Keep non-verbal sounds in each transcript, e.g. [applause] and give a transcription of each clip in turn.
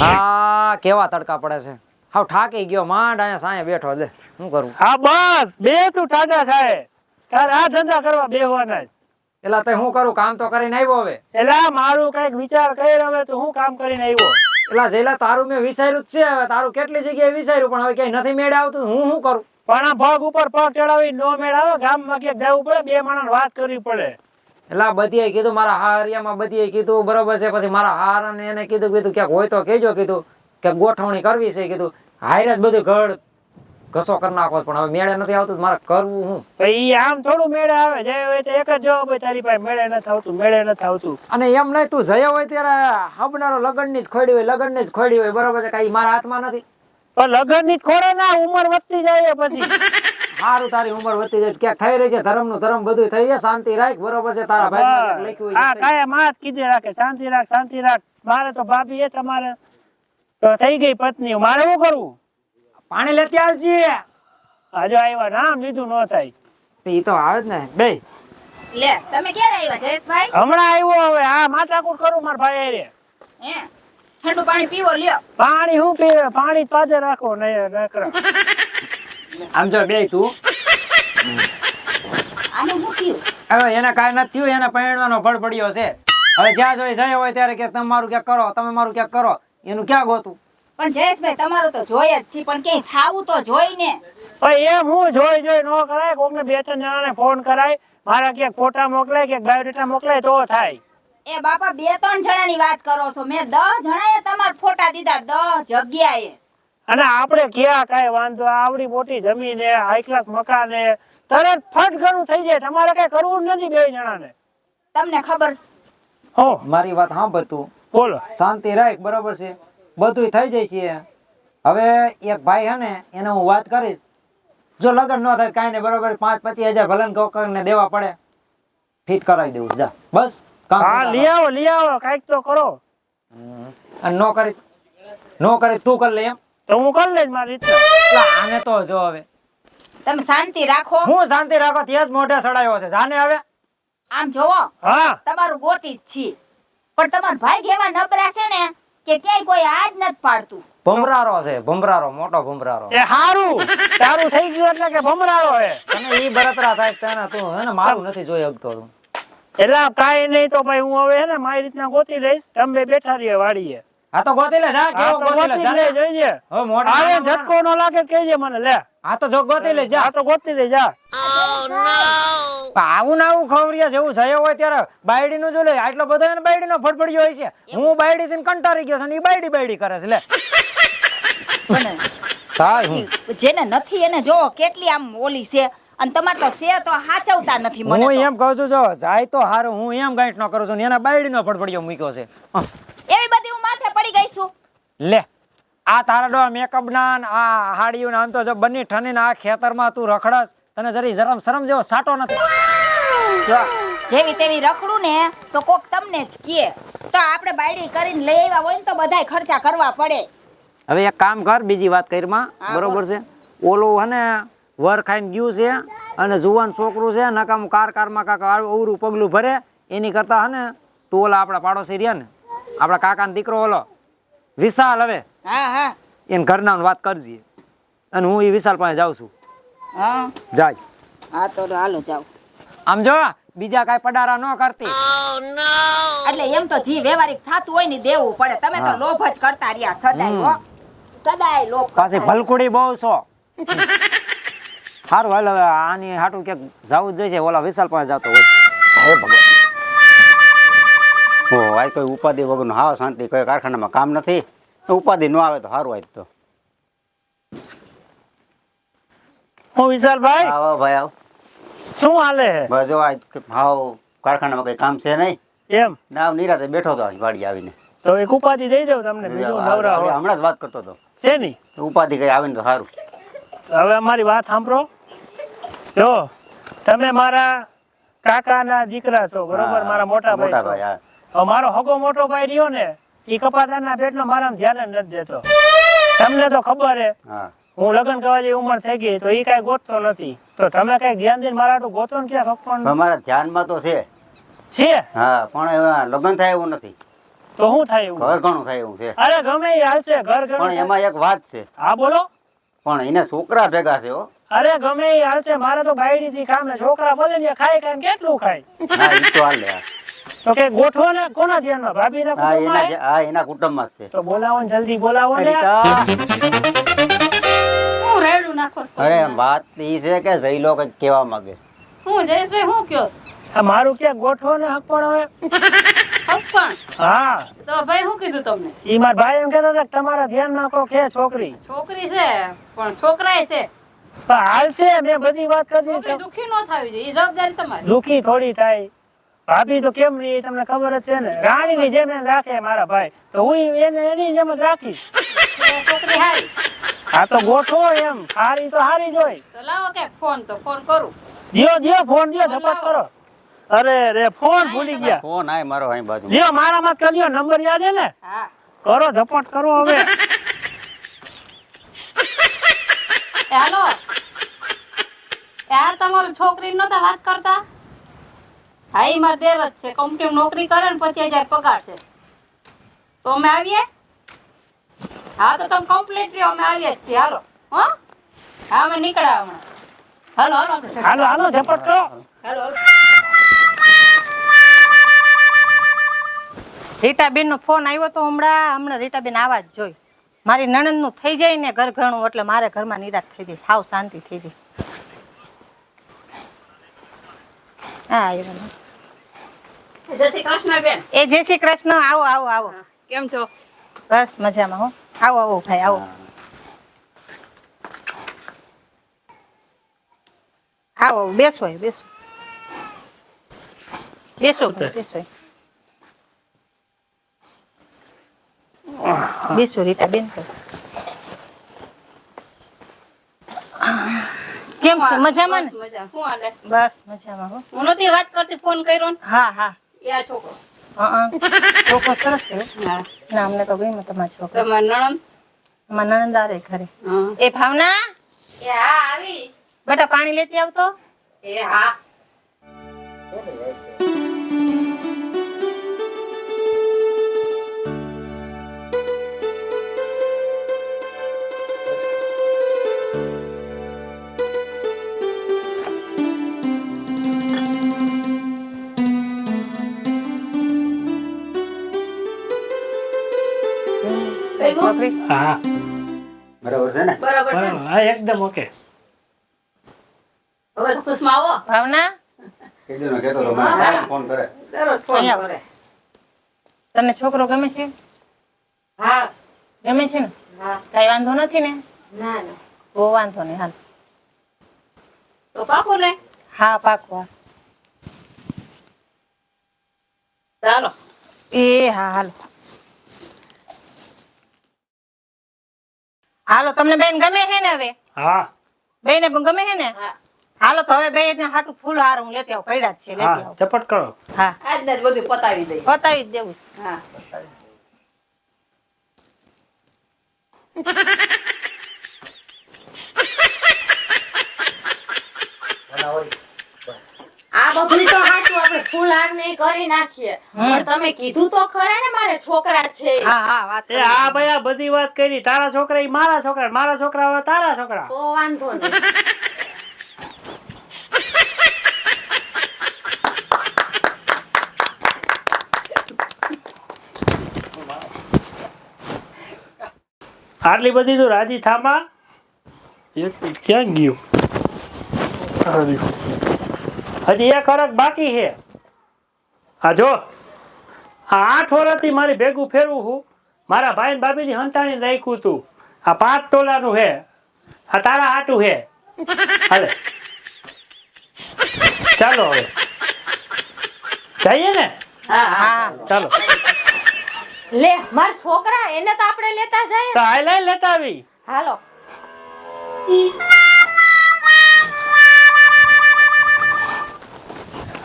હા કેવા તડકા પડે છે. હાવ ઠાકી ગયો માંડ અહીંયા સાંય બેઠો લે શું કરું? હા બસ બે તું ટાટા સાહેબ. તાર આ ધંધા કરવા બેહવાના જ એલા તે હું કરું? કામ તો કરીને આવ્યો હવે. એલા મારું કંઈક વિચાર કરી હવે તો હું કામ કરીને આવ્યો? એલા જેલા તારું મેં વિચાર્યું જ છે હવે. તારું કેટલી જગ્યાએ વિચાર્યું પણ હવે ક્યાંય નથી મેળ આવતું હું શું કરું? પણ આ પગ ઉપર પગ ચડાવી નો મેળ આવે ગામમાં ક્યાંક જવું પડે બે માણસ વાત કરવી પડે. એલા બધીએ કીધું મારા હારિયામાં બધીએ કીધું બરોબર છે. પછી મારા હાર અને એને કીધું કીધું ક્યાંક હોય તો કેજો કીધું. કે ગોઠવણી કરવી છે કીધું. હારે જ બધું ઘડ ઘસો કરી નાખો પણ હવે મેળે નથી આવતું મારે કરવું હું? ઈ આમ થોડું મેળે આવે. જે હોય તો એક જ જવાબ હોય તારી પાસે મેળે નથી આવતું મેળે નથી આવતું. અને એમ નહીં તું જયો હોય ત્યારે હબનારો લગનની જ ખોડી હોય લગનની જ ખોડી હોય. બરોબર છે કઈ મારા હાથમાં નથી? લગનની ખોડે ના ઉંમર વધતી જાય પછી. સારું તારી ઉંમર વધતી જાય ક્યાંક થઈ રહી છે? ધર્મનું ધર્મ બધું થઈ જાય શાંતિ રાખ બરોબર છે તારા ભાઈ લખ્યું હા કાયા માં જ રાખે શાંતિ રાખ શાંતિ રાખ. મારે તો ભાભી એ તમારે તો થઈ ગઈ પત્ની મારે શું કરવું? પાણી લેતી આવજે. હજુ આવ્યા નામ લીધું ન થાય. એ તો આવે જ ને. બે. લે તમે ક્યારે આવ્યા જયેશભાઈ? હમણાં આવ્યો હવે. આ માથાકૂટ કરું મારા ભાઈ. હે? ઠંડુ પાણી પીવો લ્યો. પાણી હું પીવે? પાણી પાજે રાખો નહીં નકરા. આમ જો બે તું. હવે એને કાંઈ નથી થયું એના પહેરવાનો ફળ પડ્યો છે. હવે જ્યાં જોઈ જયો હોય ત્યારે કે તમે મારું ક્યાંક કરો તમે મારું ક્યાંક કરો. એનું ક્યાં ગોતું? પણ જયેશભાઈ તમારું તો જોઈ જ છે પણ ક્યાંય થાવું તો જોઈ ને એમ હું જોઈ જોઈ ન કરાય કોકને બે ત્રણ જણાને ફોન કરાય મારા ક્યાંક ફોટા મોકલાય કે બાયોડેટા મોકલાય તો થાય. એ બાપા બે ત્રણ જણાની વાત કરો છો. મેં દસ જણાએ તમારા ફોટા દીધા દસ જગ્યાએ. અને આપણે ક્યાં કઈ વાંધો આવડી મોટી જમીન હે હાઈ ક્લાસ મકાન હે તરત ફટ ઘણું થઈ જાય. તમારે કઈ કરવું નથી બે જણાને. તમને ખબર? હો. મારી વાત સાંભળ તું. બોલો. શાંતિ રાખ બરોબર છે? બધું થઈ જાય છે. હવે એક ભાઈ હે ને એને હું વાત કરીશ. જો લગ્ન ન થાય કાંઈ નહીં બરોબર? પાંચ પચીસ હજાર ભલન કોકરને ને દેવા પડે. ફિટ કરાવી દેવું. જા. બસ હા લઈ આવો લઈ આવો. કાઈક તો કરો. અને નો કરી નો કરી તું કરી લે એમ. તો હું કરી લઈશ મારી એટલે આને તો જો હવે. તમે શાંતિ રાખો. હું શાંતિ રાખો ત્યાં જ મોઢે સડાયો છે. જાને હવે? આમ જોવો હા. તમારું ગોતી જ છે પણ તમારા ભાઈ કેવા નબરા છે ને કે ક્યાંય કોઈ હાથ નથી પાડતું. ભમરારો છે ભમરારો મોટો ભમરારો. એ હારું. તારું થઈ ગયું એટલે કે ભમરારો હે તને ઈ બરતરા થાય તને તું હે ને? મારું નથી જોઈ શકતો તું. એટલે કાઈ નહીં તો ભાઈ હું હવે હે ને મારી રીતના ગોતી લઈશ. તમે બેઠા રહીએ વાડીએ. હા તો ગોતી લે જા કેવો ગોતી લે જા. જોઈએ હવે મોઢા આવે ઝટકો ન લાગે કેજે મને લે. આ તો જો ગોતી લે જા. આ તો ગોતી લે જા આવું ના આવું ખવરિયા જેવું થયો હોય ત્યારે બાયડી નું જો લે આટલો બધો એને બાયડી નો ફટફડ્યો હોય છે. હું બાયડી થી કંટારી ગયો છે ને ઈ બાયડી બાયડી કરે છે લે. થાય હું જેને નથી એને જો કેટલી આમ ઓલી છે. અને તમારે તો છે તો હાચવતા નથી મને હું એમ કહું છું જો જાય તો હારું. હું એમ ગાંઠ નો કરું છું ને એના બાયડી નો ફટફડિયો મૂક્યો છે અહ, એવી બધી હું માથે પડી ગઈ છું લે આ તારા ડો મેકઅપ ના ને આ હાડીઓ ને આમ તો જો બની ઠની આ ખેતરમાં તું રખડસ તને જરી જરમ શરમ જેવો સાટો નથી. જો. જેવી તેવી રખડું ને તો કોક તમને જ કહે. તો આપણે બાયડી કરીને લઈ આવ્યા હોય ને તો બધાય ખર્ચા કરવા પડે. હવે એક કામ કર બીજી વાત કરીમાં. માં બરોબર છે? ઓલું હે ને વર ખાઈને ગયું છે અને જુવાન છોકરું છે નકામ કાર કારમાં કાકા અવરું પગલું ભરે. એની કરતા હે ને તું ઓલા આપણા પાડોશી રહ્યા ને આપણા કાકાનો દીકરો ઓલો વિશાલ હવે. હા હા. એને ઘરના વાત કરજે. અને હું એ વિશાલ પાસે જાઉં છું. હા. જાય. હા તો હાલો જાઓ. આમ જો બીજા કાઈ પડારા ન કરતી. એટલે એમ તો જી વ્યવહારિક થાતું હોય ને દેવું પડે. તમે તો લોભ જ કરતા રહ્યા સદાય હો. સદાય લોભ પાછી ભલકુડી બહુ છો. સારું હાલ હવે આની હાટું ક્યાંક જવું જ જોઈએ ઓલા વિશાલ પાસે જતો હોય. હે ભગવાન. આજ કોઈ ઉપાધિ વગરનું હાવ શાંતિ કોઈ કારખાનામાં કામ નથી. ઉપાધિ ન આવે તો સારું આજ તો. હું વિશાલભાઈ? આવો ભાઈ આવ. શું હાલે? બસ જો આજ હાવ કારખાનામાં કઈ કામ છે નહીં. એમ? ના નિરાતે બેઠો તો વાડી આવીને. તો એક ઉપાધિ દઈ દઉં તમને બીજું નવરા હો હમણાં જ વાત કરતો હતો. છે ની? ઉપાધિ કઈ આવે ને તો સારું. હવે અમારી વાત સાંભળો. જો તમે મારા કાકાના દીકરા છો બરોબર? મારા મોટા મોટા ભાઈ હા. છો મારો હગો મોટો ભાઈ રહ્યો ને એ કપાતાના પેટનો મારા ધ્યાન નથી દેતો. તમને તો ખબર હે હા. લગ્ન કરવા જેવી ઉંમર થઈ ગઈ તો એ કઈ ગોતતો નથી. તો તમે કઈ ધ્યાન દઈને મારા હાટુ ગોતો ને ક્યાં ભગવાન? મારા ધ્યાનમાં તો છે. છે? હા પણ લગ્ન થાય એવું નથી. તો શું થાય એવું? ઘર ઘણું થાય એવું છે. અરે ગમે એ હાલશે ઘર પણ એમાં એક વાત છે. હા બોલો. પણ એને છોકરા ભેગા છે હો. અરે ગમે એ હાલશે મારે તો બાયડી થી કામ ને છોકરા બોલે ને ખાય ખાય કેટલું ખાય? હા એ તો હાલ. તો કે ગોઠવો ને કોના ધ્યાનમાં? ભાભી ના કુટુંબમાં હા એના કુટુંબમાં છે. તો બોલાવો ને જલ્દી બોલાવો ને. હું રેડું નાખો અરે વાત ઈ છે કે જઈલો કંઈક કેવા માંગે. હું જયેશભાઈ હું કયો આ મારું ક્યાં? ગોઠવો ને હકપણ હવે. હા. તો ભાઈ શું કીધું તમને? ઈ મારા ભાઈ એમ કહેતા હતા તમારા ધ્યાનમાં કો કે છોકરી. છોકરી છે પણ છોકરાય છે. મેં બધી વાત કરી દુખી ન થવી જોઈએ એ જવાબદારી તમારી. દુખી થોડી થાય. ભાભી તો કેમ નહીં તમને ખબર જ છે ને? રાણી ની જેમ રાખે મારા ભાઈ. તો હું એને એની જેમ જ રાખીશ. એ છોકરી હારી આ તો ગોઠવો એમ. હારી તો હારી જ હોય. તો લાવો કે ફોન તો ફોન કરું. દિયો દિયો ફોન દિયો ઝપટ કરો. અરે રે ફોન ભૂલી ગયા. ફોન આય મારો અહીં બાજુ. દિયો મારા માં કરી નંબર યાદ હે ને? હા. કરો ઝપટ કરો હવે. હેલો. યાર એ તમારી છોકરી નતા વાત કરતા? હા ઈ માર દેર જ છે. કંપની નોકરી કરે ને પચીસ હજાર પગાર છે. તો અમે આવીએ? હા તો તમે કમ્પ્લીટ રહ્યો અમે આવીએ જ છીએ. હાલો. હો? હા અમે નીકળ્યા હમણાં. હાલો હાલો હાલો હાલો ઝપટ કરો. હાલો રીટાબેન નો ફોન આવ્યો તો હમણાં હમણાં રીટાબેન આવા જ જોઈ. મારી નણંદનું થઈ જાય ને ઘર ઘણું એટલે મારે ઘરમાં નિરાશ થઈ જાય સાવ શાંતિ થઈ જાય હા આવ્યો. જય શ્રી કૃષ્ણ બેન. એ જય શ્રી કૃષ્ણ. આવો આવો આવો. કેમ છો? બસ મજામાં હો. આવો આવો ભાઈ આવો. આવો બેસો બેસો. બેસો બેસો બેસો રીટા બેન કેમ છો? મજામાં ને? બસ મજા શું બસ મજામાં હો. હું નથી વાત કરતી ફોન કર્યો ને? હા હા. એ આ છોકરો. હા છોકરો સરસ છે. ના અમને તો ગમ્યો તમારો છોકરો. તમારી નણંદ? અમારા હા. એ ભાવના? એ હા આવી. બેટા પાણી લેતી આવતો? એ હા. કઈ? હા. બરાબર છે ને? બરાબર છે. હા એકદમ ઓકે. હવે ખુશમાં આવો. ભાવના? કીધું ને કહેતો હતો, મને ફોન કરે. દરરોજ ફોન કરે. તને છોકરો ગમે છે? હા. ગમે છે ને? હા. કઈ વાંધો નથી ને? ના ના. બહુ વાંધો નહીં હાલ. તો પાકું ને હા પાકું હા. ચાલો. એ હા હાલો. હાલો તમને બેન ગમે છે ને હવે? હા. બેને પણ ગમે છે ને? હા. હાલો તો હવે બેન હાટું ફૂલ હાર હું લેતી આવું પડ્યા જ છે લેતી આવું. ચપટ કરો. હા. આજના જ બધું પતાવી દઈ પતાવી દેવું. હા. આ બધું તો હાચું આપણે ફૂલ હાર ને કરી નાખીએ. પણ તમે કીધું તો ખરા ને મારે છોકરા છે. હા હા વાત એ આ ભાઈ આ બધી વાત કરી. તારા છોકરા ઈ મારા છોકરા. મારા છોકરા હવે તારા છોકરા. તો વાંધો નહીં. આટલી બધી તો રાજી થામાં? એક ક્યાં ગયું. હજી એક હરક બાકી છે. હા જો. આ આઠ વર્ષથી મારી ભેગું ફેરવું છું. મારા ભાઈ ભાભીની હંતાણી રાખ્યું તું. આ પાંચ તોલાનું છે. આ તારા આટું છે. હાલે. ચાલો હવે. જઈએ ને? હા હા. હા ચાલો. લે મારા છોકરા એને તો આપણે લેતા જઈએ. તો હાલ લેતા આવી. હાલો.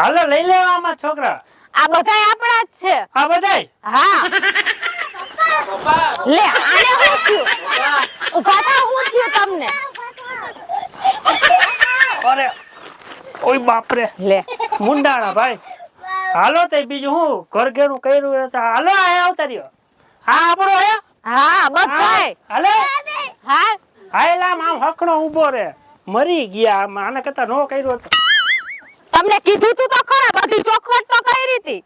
હાલો લઈ લેવા આમાં છોકરા. આ બધા આપણા જ છે. આ બધાય? હા. લે આને હું થયું ઊભા થા હું થયું તમને. અરે ઓય બાપરે. લે. મુંડાણા ભાઈ. હાલો તે બીજું હું ઘર ઘેરું કર્યું એ તો હાલો આ આવતા રહ્યો. હા આપણો હે? હા બધાય હાલે. હા હાયલા આમ હકડો ઊભો રે મરી ગયા આમ આને કરતા નો કર્યો તો તમને કીધું તું તો ખરા બધી ચોખવટ તો કઈ રીતે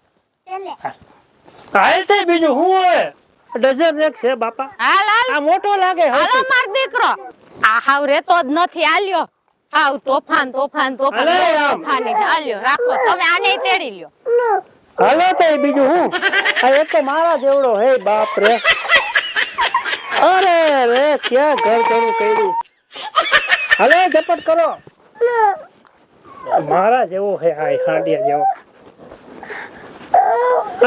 હાલ થઈ બીજું હું હોય ડઝન એક છે બાપા. હાલ હાલ. આ મોટો લાગે હાલો માર દીકરો. આ હાવ રેતો જ નથી આલ્યો હાવ તોફાન તોફાન તોફાન તોફાન આલ્યો રાખો. તમે આને તેડી લ્યો. હાલો તે બીજું હું? આ એક તો મારા જેવડો હે બાપ રે. અરે રે ક્યાં ઘર કરું કર્યું? હાલો ઝપટ કરો. મારા જેવો હે આ હાંડિયા જેવો.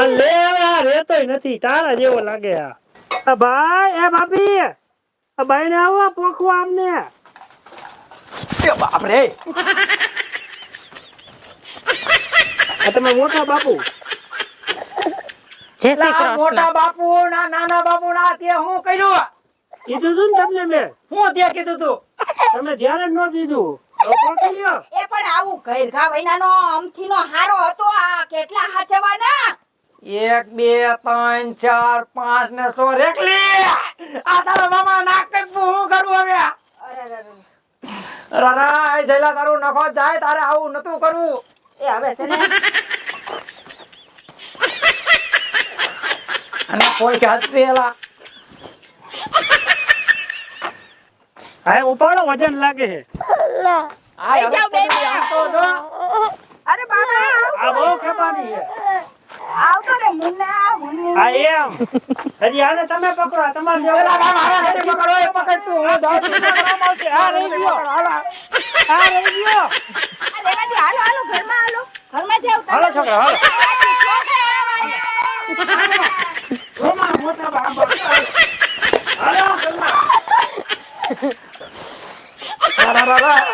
આ લે હવે રેતોય નથી તારા જેવો લાગે આ. આ ભાઈ એ ભાભી આ ભાઈ ને આવો પોખવા અમને. બાપ રે આ તમે મોટા બાપુ. જય શ્રી કૃષ્ણ. મોટા બાપુ ના નાના બાપુ ના તે હું કર્યું? કીધું તું ને તમને મેં? હું તે કીધું તું? તમે ધ્યાન જ ન દીધું. એ પણ આવું ઘર ઘા વૈનાનો અમથીનો હારો હતો આ કેટલા હાચવાના એક બે ત્રણ ચાર પાંચ ને સો રેકલી. આ તારો મામા નાક કાપવું હું કરું હવે? અરે અરે, અરે. જયલા તારું નખો જાય તારે આવું નતું કરવું. એ હવે છે ને. અને કોઈ હાથશે એલા? હા ઉપાડો વજન લાગે છે. હવે જાઓ બેન. આમ તો. જો. અરે બાબા આ બહુ ખેપાની છે. આવતો ને મુન્ના મુન્ની. આ એમ. હજી આને તમે પકડો. તમારે જેવો પેલા કામ નથી પકડો, એ પકડ. તું, હું જાઉં છું. આ રહી ગયો. હાલો. આ રહી ગયો. હાલો હાલો ઘરમાં હાલો. ઘરમાં જાવ હાલો છોકરા હાલો. રોમા મોટા બાબા હાલો. ગલ્લા. રા, રા, રા.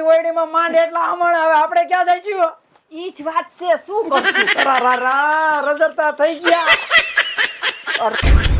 ઓયડીમાં માંડ એટલા હમણ હવે આપણે ક્યાં જઈશું? ઈ જ વાત છે શું કરશું? રા રા રા રજરતા થઈ ગયા. [laughs]